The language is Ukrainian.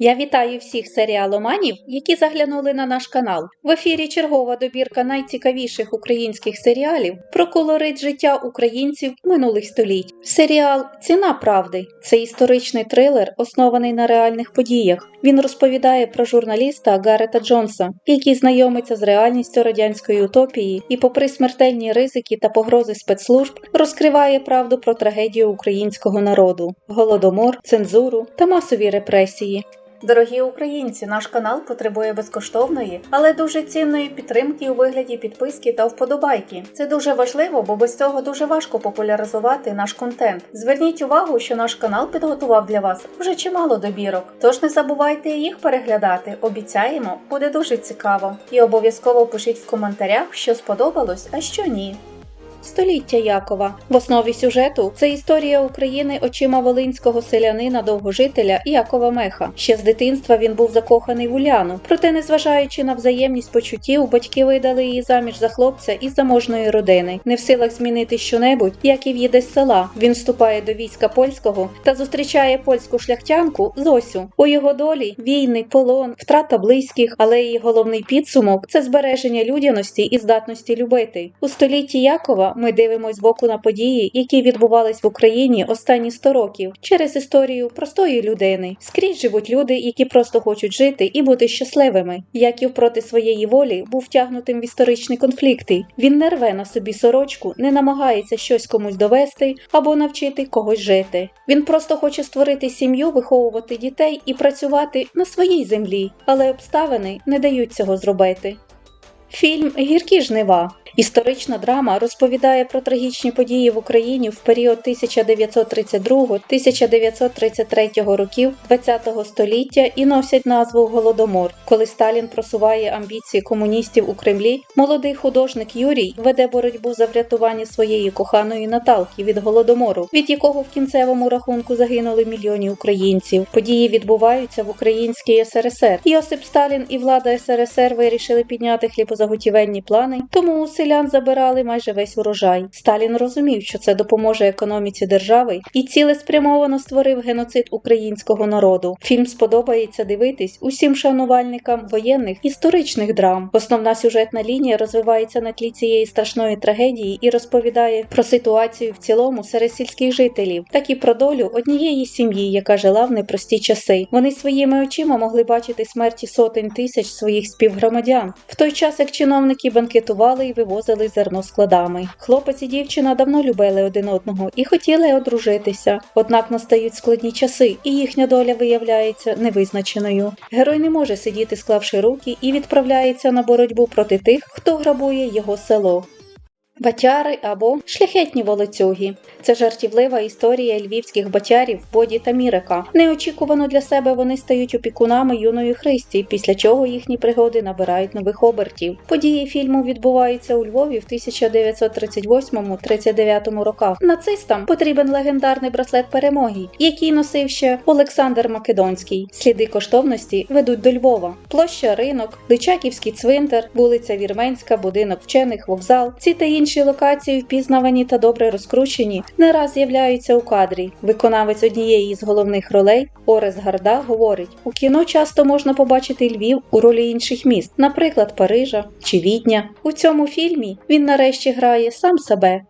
Я вітаю всіх серіаломанів, які заглянули на наш канал. В ефірі чергова добірка найцікавіших українських серіалів про колорит життя українців минулих століть. Серіал Ціна правди це історичний трилер, оснований на реальних подіях. Він розповідає про журналіста Гарета Джонса, який знайомиться з реальністю радянської утопії і, попри смертельні ризики та погрози спецслужб, розкриває правду про трагедію українського народу, голодомор, цензуру та масові репресії. Дорогі українці, наш канал потребує безкоштовної, але дуже цінної підтримки у вигляді підписки та вподобайки. Це дуже важливо, бо без цього дуже важко популяризувати наш контент. Зверніть увагу, що наш канал підготував для вас вже чимало добірок. Тож не забувайте їх переглядати. Обіцяємо, буде дуже цікаво. І обов'язково пишіть в коментарях, що сподобалось, а що ні. Століття Якова в основі сюжету це історія України очима волинського селянина довгожителя Якова Меха. Ще з дитинства він був закоханий в Уляну. Проте, незважаючи на взаємність почуттів, батьки видали її заміж за хлопця із заможної родини. Не в силах змінити щонебудь, Яків їде з села. Він вступає до війська польського та зустрічає польську шляхтянку Зосю. У його долі війни, полон, втрата близьких, але її головний підсумок це збереження людяності і здатності любити. У столітті Якова ми дивимося збоку на події, які відбувались в Україні останні 100 років через історію простої людини. Скрізь живуть люди, які просто хочуть жити і бути щасливими. Яків проти своєї волі був втягнутим в історичні конфлікти. Він не рве на собі сорочку, не намагається щось комусь довести або навчити когось жити. Він просто хоче створити сім'ю, виховувати дітей і працювати на своїй землі, але обставини не дають цього зробити. Фільм Гіркі жнива. Історична драма розповідає про трагічні події в Україні в період 1932-1933 років ХХ століття і носять назву Голодомор. Коли Сталін просуває амбіції комуністів у Кремлі, молодий художник Юрій веде боротьбу за врятування своєї коханої Наталки від голодомору, від якого в кінцевому рахунку загинули мільйони українців. Події відбуваються в Українській СРСР. Йосип Сталін і влада СРСР вирішили підняти хлібозаготівельні плани, тому у селян забирали майже весь урожай. Сталін розумів, що це допоможе економіці держави, і цілеспрямовано створив геноцид українського народу. Фільм сподобається дивитись усім шанувальникам воєнних історичних драм. Основна сюжетна лінія розвивається на тлі цієї страшної трагедії і розповідає про ситуацію в цілому серед сільських жителів, так і про долю однієї сім'ї, яка жила в непрості часи. Вони своїми очима могли бачити смерті сотень тисяч своїх співгромадян. В той час як чиновники банкетували і вивозили зерно складами. Хлопець і дівчина давно любили один одного і хотіли одружитися. Однак настають складні часи, і їхня доля виявляється невизначеною. Герой не може сидіти, склавши руки, і відправляється на боротьбу проти тих, хто грабує його село. Батяри або шляхетні волоцюги це жартівлива історія львівських батярів Боді та Мірика. Неочікувано для себе вони стають опікунами юної Христі, після чого їхні пригоди набирають нових обертів. Події фільму відбуваються у Львові в 1938-39 роках. Нацистам потрібен легендарний браслет перемоги, який носив ще Олександр Македонський. Сліди коштовності ведуть до Львова. Площа ринок, Личаківський цвинтар, вулиця Вірменська, будинок вчених, вокзал. Ці та інші локації впізнавані та добре розкручені не раз з'являються у кадрі. Виконавець однієї з головних ролей Орес Гарда говорить: у кіно часто можна побачити Львів у ролі інших міст, наприклад, Парижа чи Відня. У цьому фільмі він нарешті грає сам себе.